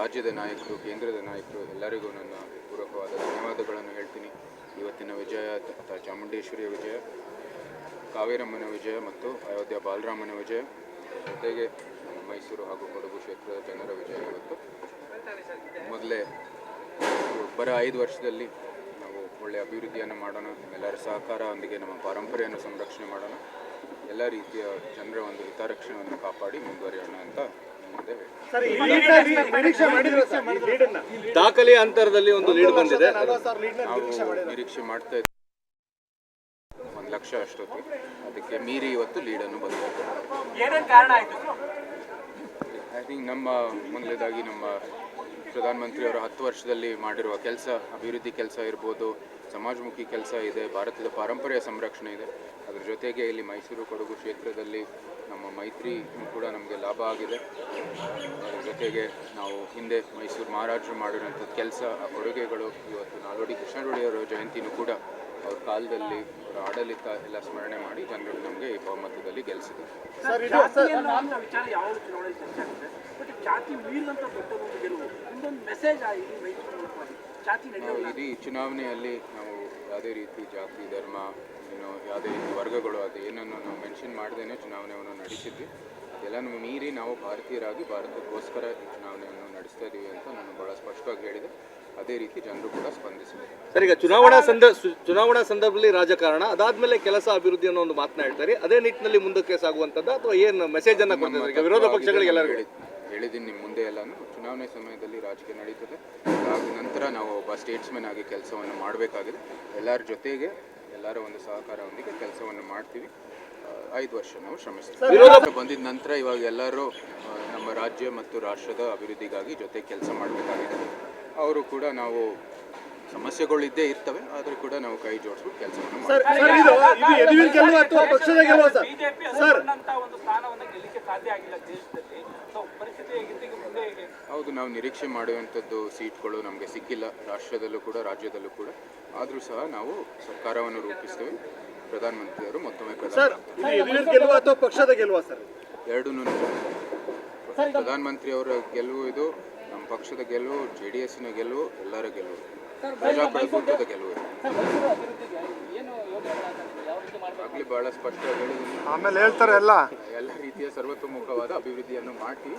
ರಾಜ್ಯದ ನಾಯಕರು, ಕೇಂದ್ರದ ನಾಯಕರು, ಎಲ್ಲರಿಗೂ ನನ್ನ ಪೂರ್ವಕವಾದ ಧನ್ಯವಾದಗಳನ್ನು ಹೇಳ್ತೀನಿ. ಇವತ್ತಿನ ವಿಜಯ ಚಾಮುಂಡೇಶ್ವರಿಯ ವಿಜಯ, ಕಾವೇರಮ್ಮನ ವಿಜಯ ಮತ್ತು ಅಯೋಧ್ಯ ಬಾಲರಾಮನ ವಿಜಯ, ಜೊತೆಗೆ ಮೈಸೂರು ಹಾಗೂ ಕೊಡಗು ಕ್ಷೇತ್ರದ ಜನರ ವಿಜಯ ಇವತ್ತು. ಮೊದಲೇ ಬರ ಐದು ವರ್ಷದಲ್ಲಿ ನಾವು ಒಳ್ಳೆಯ ಅಭಿವೃದ್ಧಿಯನ್ನು ಮಾಡೋಣ ಎಲ್ಲರ ಸಹಕಾರದೊಂದಿಗೆ ನಮ್ಮ ಪರಂಪರೆಯನ್ನು ಸಂರಕ್ಷಣೆ ಮಾಡೋಣ, ಎಲ್ಲ ರೀತಿಯ ಜನರ ಒಂದು ಹಿತರಕ್ಷಣೆಯನ್ನು ಕಾಪಾಡಿ ಮುಂದುವರಿಯೋಣ ಅಂತ ದಾಖಲೆಯ ಅಂತರದಲ್ಲಿ ಒಂದು ಲೀಡ್ ಬಂದಿದೆ. ನಿರೀಕ್ಷೆ ಮಾಡ್ತಾ ಇದ್ದೀವಿ ಒಂದು ಲಕ್ಷ ಅಷ್ಟೊತ್ತು. ಅದಕ್ಕೆ ಮೀರಿ ಇವತ್ತು ಲೀಡನ್ನು ಬಂದಿದೆ. ಐ ಥಿಂಕ್ ನಮ್ಮ ಮೊದಲೇದಾಗಿ ನಮ್ಮ ಪ್ರಧಾನಮಂತ್ರಿಯವರ ಹತ್ತು ವರ್ಷದಲ್ಲಿ ಮಾಡಿರುವ ಕೆಲಸ ಅಭಿವೃದ್ಧಿ ಕೆಲಸ ಇರ್ಬೋದು ಸಮಾಜಮುಖಿ ಕೆಲಸ ಇದೆ ಭಾರತದ ಪಾರಂಪರ್ಯ ಸಂರಕ್ಷಣೆ ಇದೆ. ಅದರ ಜೊತೆಗೆ ಇಲ್ಲಿ ಮೈಸೂರು ಕೊಡಗು ಕ್ಷೇತ್ರದಲ್ಲಿ ನಮ್ಮ ಮೈತ್ರಿ ಕೂಡ ನಮಗೆ ಲಾಭ ಆಗಿದೆ. ಅದರ ಜೊತೆಗೆ ನಾವು ಹಿಂದೆ ಮೈಸೂರು ಮಹಾರಾಜರು ಮಾಡಿರುವಂಥ ಕೆಲಸ ಆ ಕೊಡುಗೆಗಳು ಇವತ್ತು ನಾಲ್ವಡಿ ಕೃಷ್ಣರೊಡೆಯವರ ಜಯಂತಿನೂ ಕೂಡ ಅವ್ರ ಕಾಲದಲ್ಲಿ ಅವರ ಆಡಳಿತ ಎಲ್ಲ ಸ್ಮರಣೆ ಮಾಡಿ ಜನರು ನಮಗೆ ಈ ಬಹುಮತದಲ್ಲಿ ಗೆಲ್ಲಿಸಿದೆ ಸರ್ ಇದು ಜಾತಿ ಗೆಲುವು ಇನ್ನೊಂದು ಮೆಸೇಜ್ ಆಗಿ ಮೈಸೂರು ಮೂಲಕವಾಗಿ ಜಾತಿ ನಡೆಯೋಲ್ಲ. ಇಡೀ ಚುನಾವಣೆಯಲ್ಲಿ ನಾವು ಯಾವುದೇ ರೀತಿ ಜಾತಿ ಧರ್ಮ ಏನು ಯಾವುದೇ ರೀತಿ ವರ್ಗಗಳು ಅದು ಏನನ್ನು ನಾವು ಮೆನ್ಷನ್ ಮಾಡದೇನೆ ಚುನಾವಣೆಯನ್ನು ನಡೆಸಿದ್ವಿ. ಅದೆಲ್ಲನೂ ಮೀರಿ ನಾವು ಭಾರತೀಯರಾಗಿ ಭಾರತಕ್ಕೋಸ್ಕರ ಈ ಚುನಾವಣೆಯನ್ನು ನಡೆಸ್ತಾ ಇದ್ದೀವಿ ಅಂತ ನಾನು ಭಾಳ ಸ್ಪಷ್ಟವಾಗಿ ಹೇಳಿದೆ. ಅದೇ ರೀತಿ ಜನರು ಕೂಡ ಸ್ಪಂದಿಸಿದ್ದಾರೆ. ಸರ್ ಈಗ ಚುನಾವಣಾ ಸಂದ ಚುನಾವಣಾ ಸಂದರ್ಭದಲ್ಲಿ ರಾಜಕಾರಣ ಅದಾದ್ಮೇಲೆ ಕೆಲಸ ಅಭಿವೃದ್ಧಿ ಅನ್ನೋ ಒಂದು ಮಾತನಾಡ್ತಾರೆ ಹೇಳ್ತಾರೆ. ಅದೇ ನಿಟ್ಟಿನಲ್ಲಿ ಮುಂದಕ್ಕೆ ಸಾಗುವಂತದ್ದು ಅಥವಾ ಏನು ಮೆಸೇಜ್ ಅನ್ನ ವಿರೋಧ ಪಕ್ಷಗಳಿಗೆ ಎಲ್ಲರಿಗೂ? ಹೇಳಿ- ಹೇಳಿದ್ದೀನಿ ನಿಮ್ಮ ಮುಂದೆ ಎಲ್ಲಾನು. ಚುನಾವಣೆ ಸಮಯದಲ್ಲಿ ರಾಜಕೀಯ ನಡೀತದೆ. ಅದಾದ ನಂತರ ನಾವು ಒಬ್ಬ ಸ್ಟೇಟ್ಸ್ಮನ್ ಆಗಿ ಕೆಲಸವನ್ನು ಮಾಡಬೇಕಾಗಿದೆ. ಎಲ್ಲರ ಜೊತೆಗೆ ಎಲ್ಲರ ಒಂದು ಸಹಕಾರದೊಂದಿಗೆ ಕೆಲಸವನ್ನು ಮಾಡ್ತೀವಿ. ಐದು ವರ್ಷ ನಾವು ಶ್ರಮಿಸ್ತೀವಿ. ಬಂದಿದ ನಂತರ ಇವಾಗ ಎಲ್ಲರೂ ನಮ್ಮ ರಾಜ್ಯ ಮತ್ತು ರಾಷ್ಟ್ರದ ಅಭಿವೃದ್ಧಿಗಾಗಿ ಜೊತೆ ಕೆಲಸ ಮಾಡಬೇಕಾಗಿದೆ. ಅವರು ಕೂಡ ನಾವು ಸಮಸ್ಯೆಗಳು ಇದ್ದೇ ಇರ್ತವೆ. ಆದರೂ ಕೂಡ ನಾವು ಕೈ ಜೋಡಿಸ್ಬಿಟ್ಟು ಕೆಲಸವನ್ನು ಸರ್ ಮಾಡ್ತೀವಿ. ಹೌದು ನಾವು ನಿರೀಕ್ಷೆ ಮಾಡುವಂಥದ್ದು ಸೀಟ್ಗಳು ನಮಗೆ ಸಿಕ್ಕಿಲ್ಲ. ರಾಷ್ಟ್ರದಲ್ಲೂ ಕೂಡ ರಾಜ್ಯದಲ್ಲೂ ಕೂಡ. ಆದರೂ ಸಹ ನಾವು ಸರ್ಕಾರವನ್ನು ರೂಪಿಸ್ತೇವೆ. ಪ್ರಧಾನಮಂತ್ರಿಯವರು ಮತ್ತೊಮ್ಮೆ ಸರ್ ಪ್ರಧಾನ ಇದು ಯದುವೀರ್ ಗೆಲುವು ಅಥವಾ ಪಕ್ಷದ ಗೆಲುವು ಸರ್? ಎರಡೂ ಪ್ರಧಾನಮಂತ್ರಿಯವರ ಗೆಲುವು ಇದು ನಮ್ಮ ಪಕ್ಷದ ಗೆಲುವು ಜೆ ಡಿ ಎಸ್ನ ಗೆಲುವು ಎಲ್ಲರ ಗೆಲುವು. ಪ್ರಜಾಪ್ರಭುತ್ವದ ಗೆಲುವು ಆಗಲಿ ಬಹಳ ಸ್ಪಷ್ಟವಾಗಿ ಹೇಳಿದ್ದೀನಿ. ಆಮೇಲೆ ಹೇಳ್ತಾರೆ ಎಲ್ಲ. ಎಲ್ಲ ರೀತಿಯ ಸರ್ವತೋಮುಖವಾದ ಅಭಿವೃದ್ಧಿಯನ್ನು ಮಾಡಿ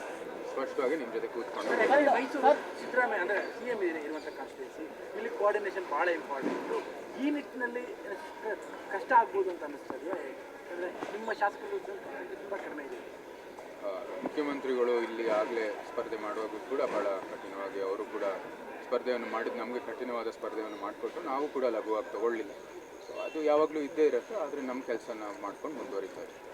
ಸ್ಪಷ್ಟವಾಗಿ ನಿಮ್ಮ ಜೊತೆ ಕೂತ್ಕೊಂಡು. ಮೈಸೂರು ಸಿದ್ದರಾಮಯ್ಯ ಅಂದ್ರೆ ಸಿ ಎಂ ಇರುವಂತ ಕಾನ್ಸ್ಟಿಟ್ಯೂನ್ಸಿ ಇಲ್ಲಿ ಕೋಆರ್ಡಿನೇಷನ್ ಬಹಳ ಇಂಪಾರ್ಟೆಂಟ್ ಈ ನಿಟ್ಟಿನಲ್ಲಿ ಕಷ್ಟ ಆಗ್ಬೋದು ಅಂತ ಅನಿಸ್ತದೆ ಅಂದ್ರೆ ನಿಮ್ಮ ಶಾಸಕರು ತುಂಬಾ ಕಡಿಮೆ ಇದೆ. ಮುಖ್ಯಮಂತ್ರಿಗಳು ಇಲ್ಲಿ ಆಗಲೇ ಸ್ಪರ್ಧೆ ಮಾಡುವಾಗ ಕೂಡ ಬಹಳ ಕಠಿಣವಾಗಿ ಅವರು ಕೂಡ ಸ್ಪರ್ಧೆಯನ್ನು ಮಾಡಿದ್ದು ನಮಗೆ ಕಠಿಣವಾದ ಸ್ಪರ್ಧೆಯನ್ನು ಮಾಡಿಕೊಟ್ಟು ನಾವು ಕೂಡ ಲಘುವಾಗಿ ತಗೊಳ್ಳಿಲ್ಲ. ಅದು ಯಾವಾಗಲೂ ಇದ್ದೇ ಇರುತ್ತೆ ಆದರೆ ನಮ್ಮ ಕೆಲಸ ಮಾಡ್ಕೊಂಡು ಮುಂದುವರಿತಾ ಇದ್ದೀವಿ